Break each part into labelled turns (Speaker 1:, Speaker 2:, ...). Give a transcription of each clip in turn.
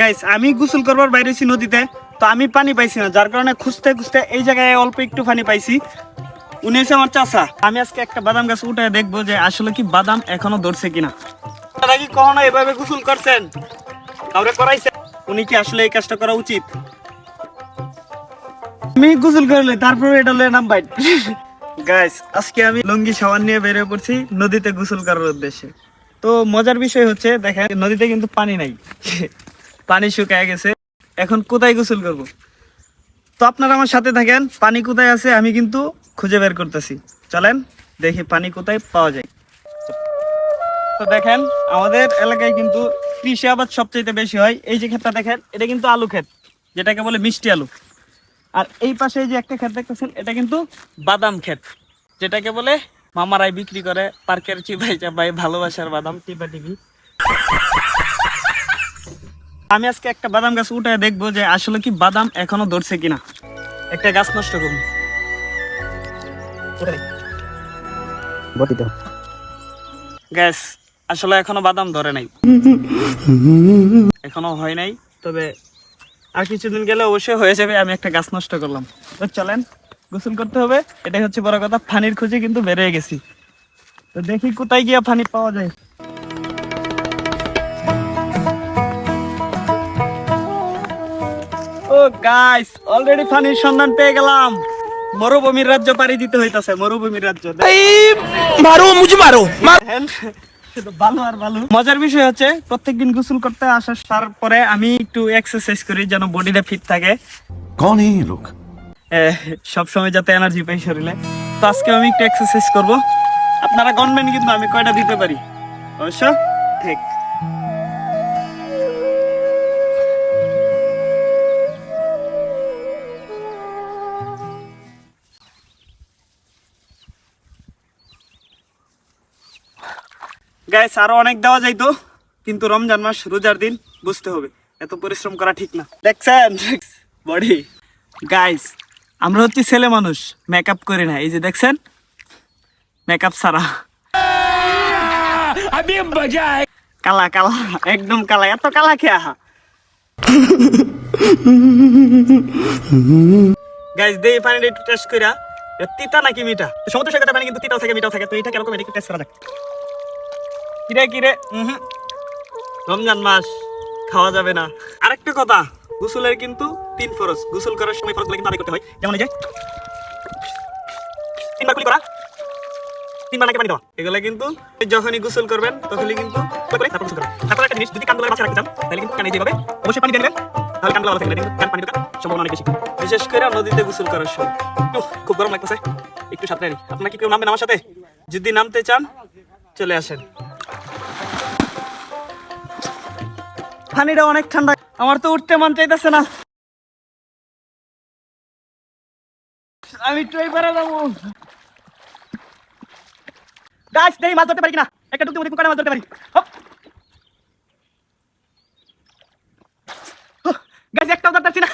Speaker 1: Guys আমি গোসল করবার বাইরে হইছি নদীতে, তো আমি পানি পাইছি না, যার কারণে খুঁজতে খুঁজতে এই জায়গায় অল্প একটু পানি পাইছি। উনি হচ্ছে আমার চাষা আমি আজকে একটা বাদাম গাছ উঠে দেখব যে আসলে কি বাদাম এখনও ধরছে কিনা। আপনারা কি কখনো এভাবে গোসল করছেন? কাউরে করাইছে? উনি কি আসলে এই কাজটা করা উচিত? আমি গোসল করলে তারপরে এটা লয়ে নাম বাইট গাইস আজকে আমি লুঙ্গি সাবান নিয়ে বেরিয়ে পড়ছি, নদীতে গোসল করার উদ্দেশ্যে। তো মজার বিষয় হচ্ছে, দেখেন, নদীতে কিন্তু পানি নাই। পানি শুকায় গেছে। এখন কোথায় গোসল করব? তো আপনারা আমার সাথে থাকেন, পানি কোথায় আছে আমি কিন্তু খুঁজে বের করতেছি। চলেন, দেখি পানি কোথায় পাওয়া যায়। তো দেখেন, আমাদের এলাকায় কিন্তু কৃষি আবাদ সবচেয়ে বেশি হয়। এই যে ক্ষেতটা দেখেন, এটা কিন্তু আলু ক্ষেত, যেটাকে বলে মিষ্টি আলু। আর এই পাশে যে একটা ক্ষেত দেখতেছেন, এটা কিন্তু বাদাম ক্ষেত, যেটাকে বলে মামারাই বিক্রি করে, পার্কের চিপাই চাপাই ভালোবাসার বাদাম টিপা টিপি আমি আজকে একটা বাদাম গাছ উঠে দেখব যে আসলে কি বাদাম এখনও ধরছে কিনা। একটা গাছ নষ্ট করব গ্যাস আসলে এখনও বাদাম ধরে নাই। এখনও হয় নাই তবে আর কিছুদিন গেলে অবশ্যই হয়ে যাবে আমি একটা গাছ নষ্ট করলাম। তো চলেন গোসল করতে হবে। এটাই হচ্ছে বড় কথা ফানির খুঁজে কিন্তু বেরিয়ে গেছি। তো দেখি কোথায় গিয়া ফানি পাওয়া যায়। গাইস অলরেডি পানির সন্ধান পেয়ে গেলাম। মরুভূমির রাজ্য পাড়ি দিতে হইতাছে মরুভূমির রাজ্য।
Speaker 2: মারো মুজি মারো
Speaker 1: ভালো হ্যাঁ, আর ভালো মজার বিষয় হচ্ছে গোসল করতে আসার তারপরে আমি একটু এক্সারসাইজ করি যেন বডিটা ফিট থাকে।
Speaker 3: কোন এই লোক?
Speaker 1: সব সময় যাতে এনার্জি পাই শরীরে। তো আজকে আমি একটু এক্সারসাইজ করব। আপনারা গণবেন কিন্তু আমি কয়টা দিতে পারি? অবশ্য ঠিক। গাইস আরও অনেক দেওয়া যাইতো কিন্তু রমজান মাস রোজার দিন বুঝতে হবে। এত পরিশ্রম করা ঠিক না। দেখছেন? বডি গাইস আমরা হচ্ছে ছেলে মানুষ মেকআপ করি না। এই যে দেখছেন? মেকআপ ছাড়া। কালা কালা একদম কালা এত কালা খেয়া গাইস দেই পানিটা একটু টেস্ট কইরা। তিতা নাকি মিঠা? সমুদ্র সৈকতের পানি কিন্তু তিতাও থাকে মিঠাও থাকে। তো এটা কীরকম এটা একটু টেস্ট করা যাক। কিরে কিরে। রমজান মাস খাওয়া যাবে না। আরেকটা কথা গোসলের কিন্তু তিন ফরজ। গোসল করার সময় ফরজ কিন্তু আদায় করতে হয়। যেমন এই যে তিনবার কুলি করা। তিনবার নাকি পানি দেওয়া। এগুলো কিন্তু যখনই গোসল করবেন তখনই কিন্তু তারপর গোসল করবেন। তারপর একটা জিনিস যদি কান রাখতে চান তাহলে কিন্তু কানে যেভাবে অবশ্যই পানি দিয়ে তাহলে কান ভালো থাকবে কান পানি সম্ভাবনা অনেক বেশি। বিশেষ করে নদীতে গোসল করার সময়। খুব গরম লাগতেছে। একটু সাঁতরে নি আপনারা কি কেউ নামবেন আমার সাথে? যদি নামতে চান চলে আসেন। পানিটা অনেক ঠান্ডা। আমার তো উঠতে মন চাইতেছে না। আমি ট্রাই করে যাব। গাছ নেই, মাছ ধরতে পারি কিনা? একটা ডুবতে মধ্যে মাছ ধরতে পারি। গাছ একটাও ধরতেছি না।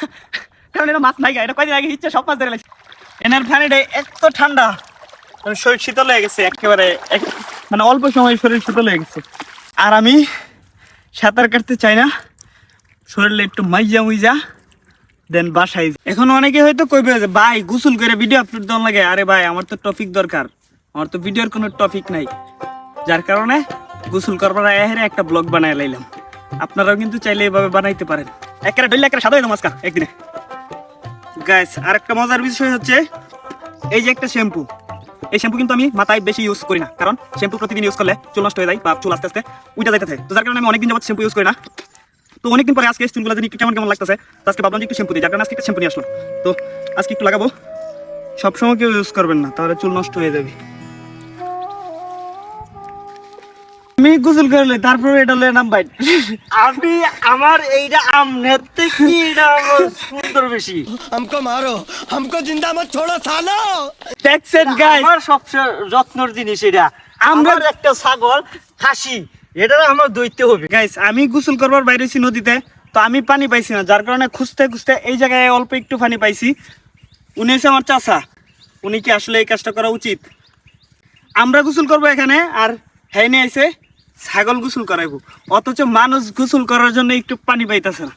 Speaker 1: কারণ এটা মাছ নাই গা এটা কয়দিন আগে ইচ্ছে সব মাছ ধরে লাগছে এনার পানিটা এত ঠান্ডা। শরীর শীতল হয়ে গেছে, একেবারে এক- মানে অল্প সময় শরীর শীতল হয়ে গেছে। আর আমি সাঁতার কাটতে চাই না। শরীরে একটু মাইজা মুইজা দেন বাসায় যাই। এখন অনেকে হয়তো কইবে যে, ভাই, গোসল করে ভিডিও আপলোড দেওয়া লাগে। আরে ভাই, আমার তো টপিক দরকার। আমার তো ভিডিওর কোনো টপিক নাই। যার কারণে গোসল করবার এহেরে একটা ব্লগ বানায় লাইলাম। আপনারাও কিন্তু চাইলে এভাবে বানাইতে পারেন। একেবারে ডেলি একেবারে সাদা হইলাম আজকা একদিনে। গাইস আর একটা মজার বিষয় হচ্ছে, এই যে একটা শ্যাম্পু এই শ্যাম্পু কিন্তু আমি মাথায় বেশি ইউজ করি না। কারণ শ্যাম্পু প্রতিদিন ইউজ করলে চুল নষ্ট হয়ে যায় বা চুল আস্তে আস্তে উঠে যাইতে থাকে তো যার কারণে আমি অনেকদিন যাবত শ্যাম্পু ইউজ করি না। তো অনেকদিন পরে আজকে চুলগুলো যদি কেমন কেমন লাগতেছে। তো আজকে ভাবলাম যে একটু শ্যাম্পু দিই। যার কারণে আজকে একটা শ্যাম্পু নিয়ে আসলাম। তো আজকে একটু লাগাবো। সবসময় কেউ ইউজ করবেন না, তাহলে চুল নষ্ট হয়ে যাবে। আমি গোসল করলে তারপরে এটা লয়ে নাম বাইট
Speaker 4: আমি আমার এইটা আমনেতে কি এটা আমার সুন্দর বেশি
Speaker 2: हमको मारो हमको जिंदा मत छोड़ो सालो
Speaker 1: দেখছেন গাইস
Speaker 4: আমার সবচেয়ে যত্নর জিনিস এটা
Speaker 1: আমরা-
Speaker 4: আমার একটা ছাগল খাসি এটা আমার দইতে হবে
Speaker 1: গাইস আমি গোসল করবার বাইরে হইছি নদীতে তো আমি পানি পাইছি না যার কারণে খুঁজতে খুঁজতে এই জায়গায় অল্প একটু পানি পাইছি উনি হচ্ছে আমার চাচা উনি কি আসলে এই কাজটা করা উচিত আমরা গোসল করবো এখানে আর হ্যাঁ নিয়ে আইছে ছাগল গোসল করাইবো। অথচ মানুষ গোসল করার জন্য একটু পানি পাইতেছে না।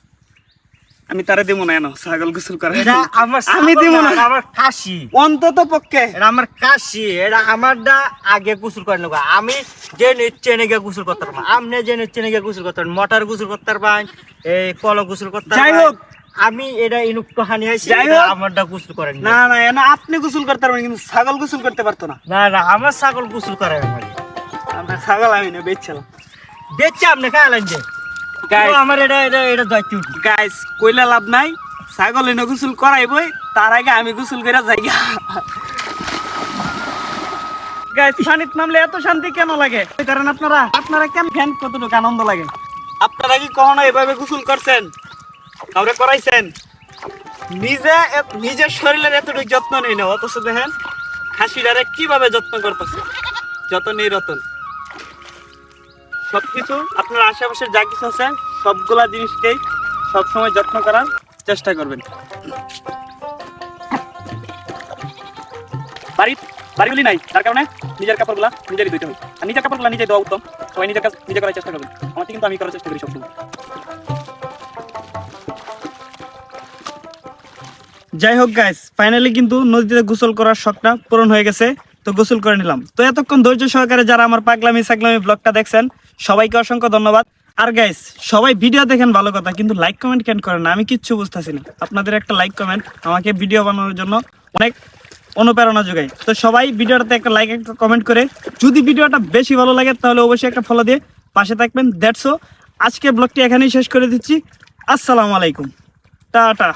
Speaker 1: আমি তারে দেবো না ছাগল গোসল
Speaker 4: আমার
Speaker 1: আমি দিব
Speaker 4: না,
Speaker 1: না।
Speaker 4: আমার কাশি
Speaker 1: অন্তত পক্ষে।
Speaker 4: এটা আমার কাশি এটা আমারটা আগে গোসল করে নেব আমি যে নিচ্ছে নেগে গোসল করতে পারব আপনি যে নিচ্ছে নেগে গোসল করতে পারবেন মোটর গোসল করতে পারবেন এই কল গোসল করতে
Speaker 1: যাই হোক।
Speaker 4: আমি এটা ইনুক তো হানি এটা আমারটা গোসল করেন
Speaker 1: না। না এনো আপনি গোসল করতে পারবেন কিন্তু ছাগল গোসল করতে পারতো না।
Speaker 4: না না আমার ছাগল গোসল করে না
Speaker 1: আপনার ছাগল আমি না বেচছিলাম।
Speaker 4: আপনি খাইলেন যে আমার এটা এটা এটা দায়িত্ব
Speaker 1: গাইস কইলা লাভ নাই। ছাগল এনে গোসল করাইবই তার আগে আমি গোসল করে যাই। গাইস পানিত নামলে এত শান্তি কেন লাগে? কারণ আপনারা আপনারা কেন ফ্যান কতটুকু আনন্দ লাগে? আপনারা কি কখনো এভাবে গোসল করছেন? কাউরে করাইছেন? নিজে নিজের শরীরের এতটুকু যত্ন নেই না অথচ দেখেন হাসিটারে কীভাবে যত্ন করতেছে। যতনই রতন সবকিছু, আপনার আশেপাশে যা কিছু আছে, সবগুলা জিনিসকেই সবসময় যত্ন করার চেষ্টা করবেন। বাড়ি বাড়িগুলি নাই তার কারণে নিজের কাপড়গুলা নিজেরই ধুইতে হবে। আর নিজের কাপড়গুলা নিজে দেওয়া উত্তম, সবাই নিজের কাজ নিজে করার চেষ্টা করবেন। আমাকে কিন্তু আমি করার চেষ্টা করি সবসময়। যাই হোক গাইস ফাইনালি কিন্তু নদীতে গোসল করার শখটা পূরণ হয়ে গেছে। তো গোসল করে নিলাম। তো এতক্ষণ ধৈর্য সহকারে যারা আমার পাগলামি সাগলামি ব্লগটা দেখছেন সবাইকে অসংখ্য ধন্যবাদ। আর গাইস সবাই ভিডিও দেখেন ভালো কথা, কিন্তু লাইক কমেন্ট কেন করেন না। আমি কিচ্ছু বুঝতেছি না। আপনাদের একটা লাইক কমেন্ট আমাকে ভিডিও বানানোর জন্য অনেক অনুপ্রেরণা যোগায়। তো সবাই ভিডিওটাতে একটা লাইক একটা কমেন্ট করে, যদি ভিডিওটা বেশি ভালো লাগে, তাহলে অবশ্যই একটা ফলো দিয়ে পাশে থাকবেন। দ্যাটসো আজকে ব্লগটি এখানেই শেষ করে দিচ্ছি। আসসালামু আলাইকুম। টাটা।